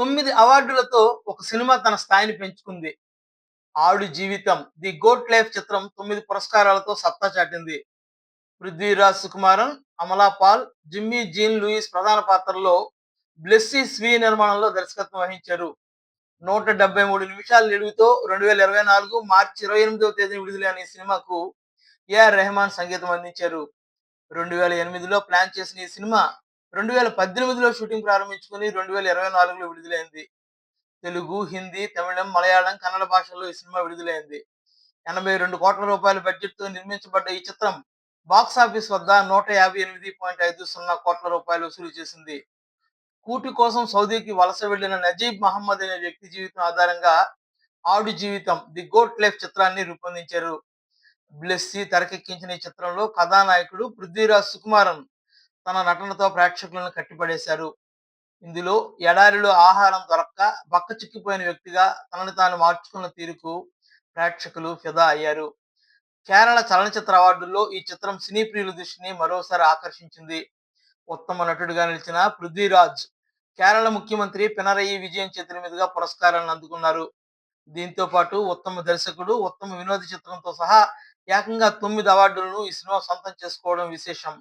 తొమ్మిది అవార్డులతో ఒక సినిమా తన స్థాయిని పెంచుకుంది. ఆవిడ జీవితం ది గోట్ లైఫ్ చిత్రం తొమ్మిది పురస్కారాలతో సత్తా చాటింది. Prithviraj Sukumaran Amala Paul Jimmy Jean Louis ప్రధాన పాత్రలో బ్లెస్సీ స్వీ నిర్మాణంలో దర్శకత్వం వహించారు. నూట డెబ్బై మూడు నిమిషాల నిలువుతో రెండు వేల ఇరవై నాలుగు మార్చి ఇరవై ఎనిమిదవ తేదీ విడుదలైన ఈ సినిమాకు ఏఆర్ రెహమాన్ సంగీతం అందించారు. రెండు వేల ఎనిమిదిలో ప్లాన్ చేసిన ఈ సినిమా రెండు వేల పద్దెనిమిదిలో షూటింగ్ ప్రారంభించుకుని రెండు వేల ఇరవై నాలుగులో విడుదలైంది. తెలుగు హిందీ తమిళం మలయాళం కన్నడ భాషల్లో ఈ సినిమా విడుదలైంది. ఎనభై రెండు కోట్ల రూపాయల బడ్జెట్తో నిర్మించబడ్డ ఈ చిత్రం బాక్స్ ఆఫీస్ వద్ద నూట యాభై ఎనిమిది పాయింట్ ఐదు సున్నా కోట్ల రూపాయలు వసూలు చేసింది. కూటి కోసం సౌదీకి వలస వెళ్ళిన నజీబ్ మహమ్మద్ అనే వ్యక్తి జీవితం ఆధారంగా ఆడు జీవితం ది గోట్ లైఫ్ చిత్రాన్ని రూపొందించారు. బ్లెస్సీ తెరకెక్కించిన ఈ చిత్రంలో కథానాయకుడు పృథ్వీరాజ్ సుకుమారన్ తన నటనతో ప్రేక్షకులను కట్టిపడేశారు. ఇందులో ఎడారిలో ఆహారం దొరక్క బక్క చిక్కిపోయిన వ్యక్తిగా తనని తాను మార్చుకున్న తీరుకు ప్రేక్షకులు ఫిదా అయ్యారు. కేరళ చలనచిత్ర అవార్డుల్లో ఈ చిత్రం సినీ ప్రియుల దృష్టిని మరోసారి ఆకర్షించింది. ఉత్తమ నటుడిగా నిలిచిన పృథ్వీరాజ్ కేరళ ముఖ్యమంత్రి పినరయి విజయన్ చేతుల మీదుగా పురస్కారాలను అందుకున్నారు. దీంతో పాటు ఉత్తమ దర్శకుడు ఉత్తమ వినోద చిత్రంతో సహా ఏకంగా తొమ్మిది అవార్డులను ఈ సినిమా సొంతం చేసుకోవడం విశేషం.